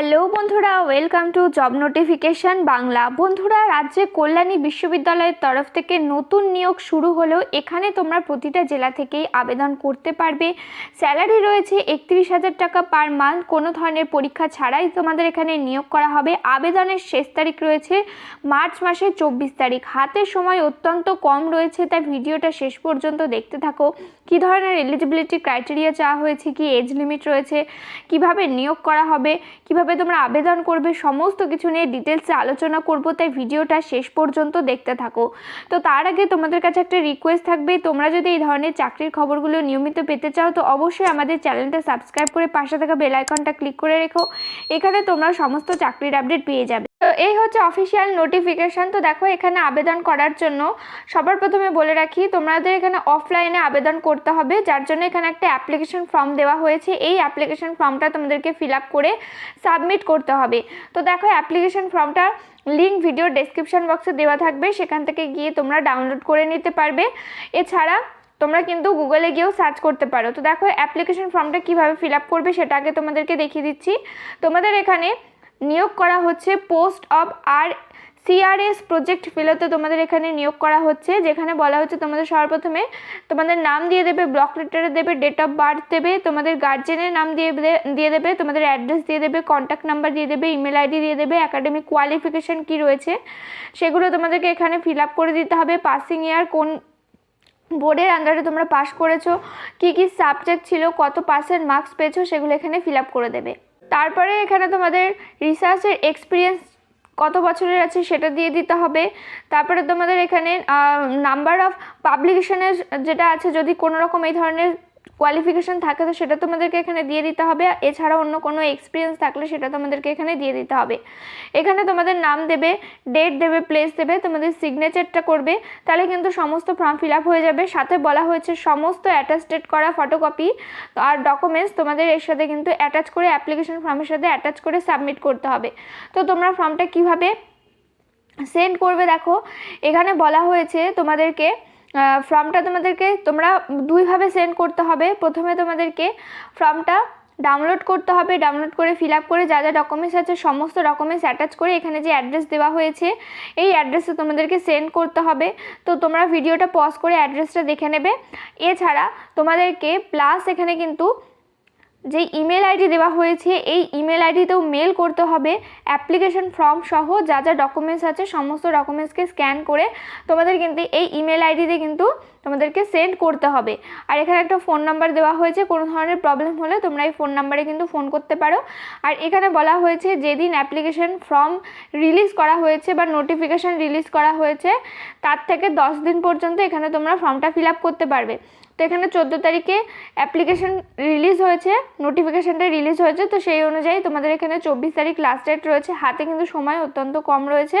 Hello বন্ধুরা welcome to job notification Bangla. বন্ধুরা, রাজ্যে কল্যাণী বিশ্ববিদ্যালয়ের তরফ থেকে নতুন নিয়োগ শুরু হলেও এখানে তোমরা প্রতিটা জেলা থেকেই আবেদন করতে পারবে। স্যালারি রয়েছে একত্রিশ হাজার টাকা পার মান্থ কোনো ধরনের পরীক্ষা ছাড়াই তোমাদের এখানে নিয়োগ করা হবে। আবেদনের শেষ তারিখ রয়েছে মার্চ মাসের চব্বিশ তারিখ। হাতে সময় অত্যন্ত কম রয়েছে, তাই ভিডিওটা শেষ পর্যন্ত দেখতে থাকো। কী ধরনের এলিজিবিলিটি ক্রাইটেরিয়া চাওয়া হয়েছে, কি এজ লিমিট রয়েছে, কীভাবে নিয়োগ করা হবে, কীভাবে তোমরা আবেদন করবে সমস্ত কিছু নিয়ে ডিটেলসে আলোচনা করব, তাই ভিডিওটা শেষ পর্যন্ত দেখতে থাকো। তো তার আগে তোমাদের কাছে একটা রিকোয়েস্ট থাকবে, তোমরা যদি এই ধরনের চাকরির খবরগুলো নিয়মিত পেতে চাও, তো অবশ্যই আমাদের চ্যানেলটা সাবস্ক্রাইব করে পাশে থাকা বেল আইকনটা ক্লিক করে রেখো। এখানে তোমরা সমস্ত চাকরির আপডেট পেয়ে যাবে। এই হচ্ছে অফিসিয়াল নোটিফিকেশান তো দেখো, এখানে আবেদন করার জন্য সবার প্রথমে বলে রাখি, তোমাদের এখানে অফলাইনে আবেদন করতে হবে। যার জন্য এখানে একটা অ্যাপ্লিকেশন ফর্ম দেওয়া হয়েছে। এই অ্যাপ্লিকেশন ফর্মটা তোমাদেরকে ফিল আপ করে সাবমিট করতে হবে। তো দেখো অ্যাপ্লিকেশন ফর্মটা লিঙ্ক ভিডিও ডেসক্রিপশন বক্সে দেওয়া থাকবে। সেখান থেকে গিয়ে তোমরা ডাউনলোড করে নিতে পারবে। এছাড়া তোমরা কিন্তু গুগলে গিয়েও সার্চ করতে পারো। তো দেখো অ্যাপ্লিকেশন ফর্মটা কীভাবে ফিল আপ করবে সেটা আগে তোমাদেরকে দেখিয়ে দিচ্ছি। তোমাদের এখানে নিয়োগ করা হচ্ছে, পোস্ট অফ আর সিআরএস প্রজেক্ট ফেলোতে তোমাদের এখানে নিয়োগ করা হচ্ছে, যেখানে বলা হচ্ছে তোমাদের সর্বপ্রথমে তোমাদের নাম দিয়ে দেবে, ব্লক লেটারে দেবে ডেট অফ বার্থ দেবে, তোমাদের গার্জেনের নাম দিয়ে দিয়ে দেবে, তোমাদের অ্যাড্রেস দিয়ে দেবে কন্ট্যাক্ট নাম্বার দিয়ে দেবে ইমেল আইডি দিয়ে দেবে একাডেমিক কোয়ালিফিকেশন কী রয়েছে, সেগুলো তোমাদেরকে এখানে ফিল আপ করে দিতে হবে পাসিং ইয়ার কোন বোর্ডের আন্ডারে তোমরা পাস করেছ, কী কী সাবজেক্ট ছিল, কত পার্সেন্ট মার্কস পেয়েছ, সেগুলো এখানে ফিল আপ করে দেবে। তারপরে এখানে তোমাদের রিসার্চের এক্সপিরিয়েন্স কত বছরের আছে সেটা দিয়ে দিতে হবে। তারপরে তোমাদের এখানে নাম্বার অফ পাবলিকেশনের যেটা আছে, যদি কোনো রকম এই ধরনের কোয়ালিফিকেশন থাকে তো সেটা তোমাদেরকে এখানে দিয়ে দিতে হবে। এছাড়া অন্য কোনো এক্সপিরিয়েন্স থাকলে সেটা তোমাদেরকে এখানে দিয়ে দিতে হবে। এখানে তোমাদের নাম দেবে ডেট দেবে প্লেস দেবে, তোমাদের সিগনেচারটা করবে। তাহলে কিন্তু সমস্ত ফর্ম ফিল আপ হয়ে যাবে। সাথে বলা হয়েছে সমস্ত অ্যাটাস্টেড করা ফটোকপি আর ডকুমেন্টস তোমাদের এর সাথে কিন্তু অ্যাটাচ করে অ্যাপ্লিকেশন ফর্মের সাথে অ্যাটাচ করে সাবমিট করতে হবে। তো তোমরা ফর্মটা কীভাবে সেন্ড করবে দেখো। এখানে বলা হয়েছে তোমাদেরকে ফর্মটা তোমাদেরকে তোমরা দুইভাবে সেন্ড করতে হবে। প্রথমে তোমাদেরকে ফর্মটা ডাউনলোড করতে হবে। ডাউনলোড করে ফিল আপ করে যা যা ডকুমেন্টস আছে, সমস্ত ডকুমেন্টস অ্যাটাচ করে এখানে যে অ্যাড্রেস দেওয়া হয়েছে, এই অ্যাড্রেসে তোমাদেরকে সেন্ড করতে হবে। তো তোমরা ভিডিওটা পজ করে অ্যাড্রেসটা দেখে নেবে। এছাড়া তোমাদেরকে প্লাস এখানে কিন্তু যে ইমেল আইডি দেওয়া হয়েছে, এই ইমেল আইডিতেও মেল করতে হবে। অ্যাপ্লিকেশন ফর্ম সহ যা যা ডকুমেন্টস আছে, সমস্ত ডকুমেন্টসকে স্ক্যান করে তোমাদের কিন্তু এই ইমেল আইডিতে কিন্তু তোমাদেরকে সেন্ড করতে হবে। আর এখানে একটা ফোন নাম্বার দেওয়া হয়েছে, কোনো ধরনের প্রবলেম হলে তোমরা এই ফোন নাম্বারে কিন্তু ফোন করতে পারো। আর এখানে বলা হয়েছে, যেদিন অ্যাপ্লিকেশন ফর্ম রিলিজ করা হয়েছে বা নোটিফিকেশান রিলিজ করা হয়েছে, তার থেকে দশ দিন পর্যন্ত এখানে তোমরা ফর্মটা ফিল আপ করতে পারবে। তো এখানে চোদ্দ তারিখে অ্যাপ্লিকেশন রিলিজ হয়েছে নোটিফিকেশানটা রিলিজ হয়েছে, তো সেই অনুযায়ী তোমাদের এখানে চব্বিশ তারিখ লাস্ট ডেট রয়েছে। হাতে কিন্তু সময় অত্যন্ত কম রয়েছে।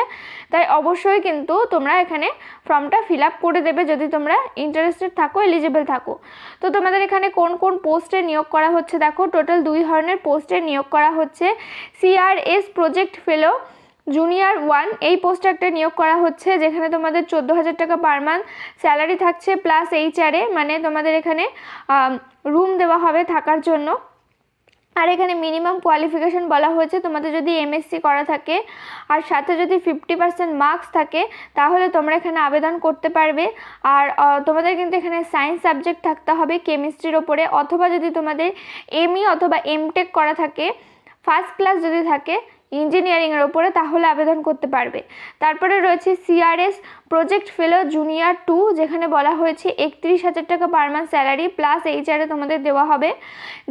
তাই অবশ্যই কিন্তু তোমরা এখানে ফর্মটা ফিল আপ করে দেবে যদি তোমরা ইন্টারেস্টেড থাকো এলিজিবল থাকো। তো তোমাদের এখানে কোন কোন পোস্টে নিয়োগ করা হচ্ছে? দেখো টোটাল দুই ধরনের পোস্টে নিয়োগ করা হচ্ছে। CRS project fellow junior one এই পোস্টে একটা নিয়োগ করা হচ্ছে, যেখানে তোমাদের চোদ্দ হাজার টাকা পার মান্থ স্যালারি থাকছে প্লাস এইচআরে মানে তোমাদের এখানে রুম দেওয়া হবে থাকার জন্য। আর এখানে মিনিমাম কোয়ালিফিকেশন বলা হয়েছে, তোমাদের যদি এমএসসি করা থাকে, আর সাথে যদি ফিফটি পার্সেন্ট মার্কস থাকে, তাহলে তোমরা এখানে আবেদন করতে পারবে। আর তোমাদের কিন্তু এখানে সায়েন্স সাবজেক্ট থাকতে হবে কেমিস্ট্রির ওপরে, অথবা যদি তোমাদের এমই অথবা এমটেক করা থাকে ফার্স্ট ক্লাস যদি থাকে ইঞ্জিনিয়ারিংয়ের ওপরে তাহলে আবেদন করতে পারবে। তারপরে রয়েছে CRS project fellow junior two যেখানে বলা হয়েছে একত্রিশ হাজার টাকা পার মান্থ স্যালারি প্লাস এইচআরে তোমাদের দেওয়া হবে।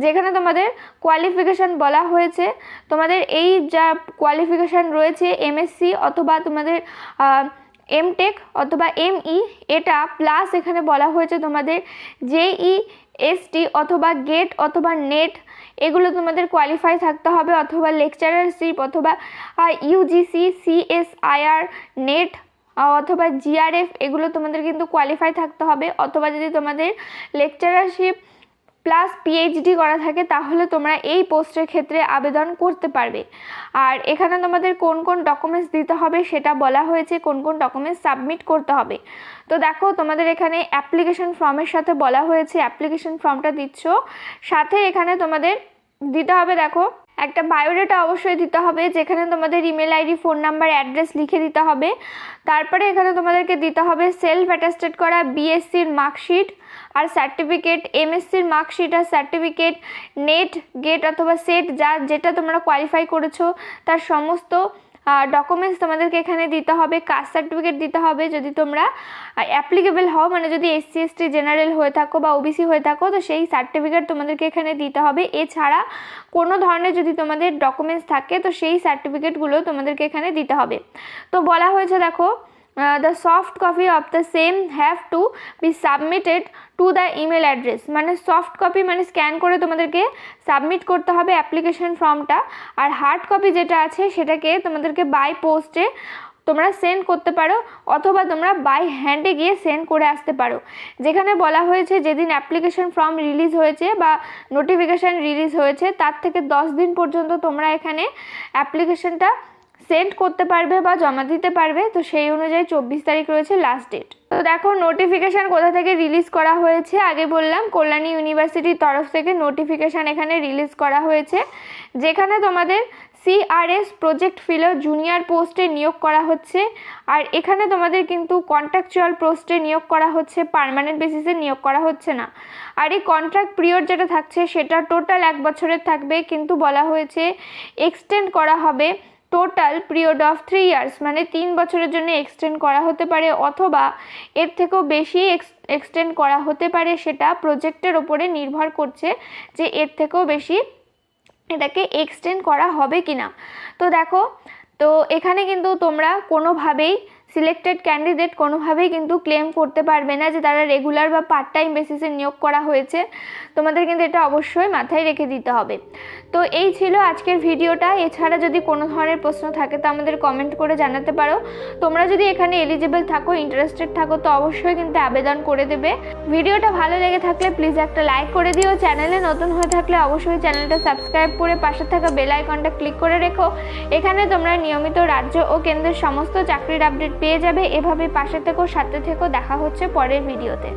যেখানে তোমাদের কোয়ালিফিকেশান বলা হয়েছে। তোমাদের এই যা কোয়ালিফিকেশান রয়েছে এমএসসি অথবা তোমাদের এমটেক অথবা এমই এটা প্লাস এখানে বলা হয়েছে তোমাদের জেই এসটি অথবা গেট অথবা নেট এগুলো তোমাদের কোয়ালিফাই থাকতে হবে অথবা লেকচারারশিপ অথবা ইউজিসি সিএসআইআর নেট অথবা জিআরএফ এগুলো তোমাদের কিন্তু কোয়ালিফাই থাকতে হবে। অথবা যদি তোমাদের লেকচারারশিপ প্লাস পিএইচডি করা থাকে, তাহলে তোমরা এই পোস্টের ক্ষেত্রে আবেদন করতে পারবে। আর এখানে তোমাদের কোন কোন ডকুমেন্টস দিতে হবে সেটা বলা হয়েছে, কোন কোন ডকুমেন্টস সাবমিট করতে হবে। তো দেখো, তোমাদের এখানে অ্যাপ্লিকেশন ফর্মের সাথে বলা হয়েছে অ্যাপ্লিকেশন ফর্মটা দিচ্ছ। সাথে এখানে তোমাদের দিতে হবে, দেখো, একটা বায়োডাটা অবশ্যই দিতে হবে, যেখানে তোমাদের email ID phone number address লিখে দিতে হবে। তারপরে এখানে তোমাদেরকে দিতে হবে সেলফ অ্যাটাস্টেড করা বিএসসির মার্কশিট আর সার্টিফিকেট এমএসসির মার্কশিট আর সার্টিফিকেট নেট গেট অথবা সেট যা যেটা তোমরা কোয়ালিফাই করেছ, তার সমস্ত ডকুমেন্টস তোমাদেরকে এখানে দিতে হবে কাস্ট সার্টিফিকেট দিতে হবে, যদি তোমরা অ্যাপ্লিকেবল হও মানে যদি এসসি এসটি জেনারেল হয়ে থাকো বা ওবিসি হয়ে থাকো, তো সেই সার্টিফিকেট তোমাদেরকে এখানে দিতে হবে। এছাড়া কোনো ধরনের যদি তোমাদের ডকুমেন্টস থাকে, তো সেই সার্টিফিকেটগুলো তোমাদেরকে এখানে দিতে হবে। তো বলা হয়েছে, দেখো the soft copy of the same have to be submitted to the email address মানে সফট কপি মানে স্ক্যান করে তোমাদেরকে সাবমিট করতে হবে অ্যাপ্লিকেশন ফর্মটা আর হার্ড কপি যেটা আছে, সেটাকে তোমাদেরকে বাই পোস্টে তোমরা সেন্ড করতে পারো, অথবা তোমরা বাই হ্যান্ডে গিয়ে সেন্ড করে আসতে পারো। যেখানে বলা হয়েছে, যেদিন অ্যাপ্লিকেশন ফর্ম রিলিজ হয়েছে বা নোটিফিকেশান রিলিজ হয়েছে, তার থেকে দশ দিন পর্যন্ত তোমরা এখানে অ্যাপ্লিকেশনটা সেন্ড করতে পারবে বা জমা দিতে পারবে, তো সেই অনুযায়ী চব্বিশ তারিখ রয়েছে লাস্ট ডেট তো দেখো নোটিফিকেশান কোথা থেকে রিলিজ করা হয়েছে? আগে বললাম, কল্যাণী ইউনিভার্সিটির তরফ থেকে নোটিফিকেশান এখানে রিলিজ করা হয়েছে, যেখানে তোমাদের সিআরএস প্রজেক্ট ফিলার জুনিয়র পোস্টে নিয়োগ করা হচ্ছে, আর এখানে তোমাদের কিন্তু কন্ট্রাকচুয়াল পোস্টে নিয়োগ করা হচ্ছে পার্মানেন্ট বেসিসে নিয়োগ করা হচ্ছে না। আর এই কন্ট্রাক্ট পিরিয়ড যেটা থাকছে, সেটা টোটাল এক বছরের থাকবে, কিন্তু বলা হয়েছে এক্সটেন্ড করা হবে total period of three years মানে তিন বছরের জন্য এক্সটেন্ড করা হতে পারে অথবা এর থেকেও বেশি এক্সটেন্ড করা হতে পারে সেটা প্রজেক্টের ওপরে নির্ভর করছে যে এর থেকেও বেশি এটাকে এক্সটেন্ড করা হবে কি না তো দেখো, তো এখানে কিন্তু তোমরা কোনোভাবেই সিলেক্টেড ক্যান্ডিডেট কোনোভাবেই কিন্তু ক্লেম করতে পারবে না যে তারা রেগুলার বা পার্ট টাইম বেসিসে নিয়োগ করা হয়েছে। তোমাদের কিন্তু এটা অবশ্যই মাথায় রেখে দিতে হবে। তো এই ছিল আজকের ভিডিওটা। এছাড়া যদি কোনো ধরনের প্রশ্ন থাকে, তো আমাদের কমেন্ট করে জানাতে পারো। তোমরা যদি এখানে এলিজিবল থাকো ইন্টারেস্টেড থাকো, তো অবশ্যই কিন্তু আবেদন করে দেবে। ভিডিওটা ভালো লেগে থাকলে প্লিজ একটা লাইক করে দিও। চ্যানেলে নতুন হয়ে থাকলে অবশ্যই চ্যানেলটা সাবস্ক্রাইব করে পাশে থাকা বেল আইকনটা ক্লিক করে রেখো। এখানে তোমরা নিয়মিত রাজ্য ও কেন্দ্রের সমস্ত চাকরির আপডেট পেয়ে যাবে। এভাবে পাশে থেকো সাথে থেকো। দেখা হচ্ছে পরের ভিডিওতে।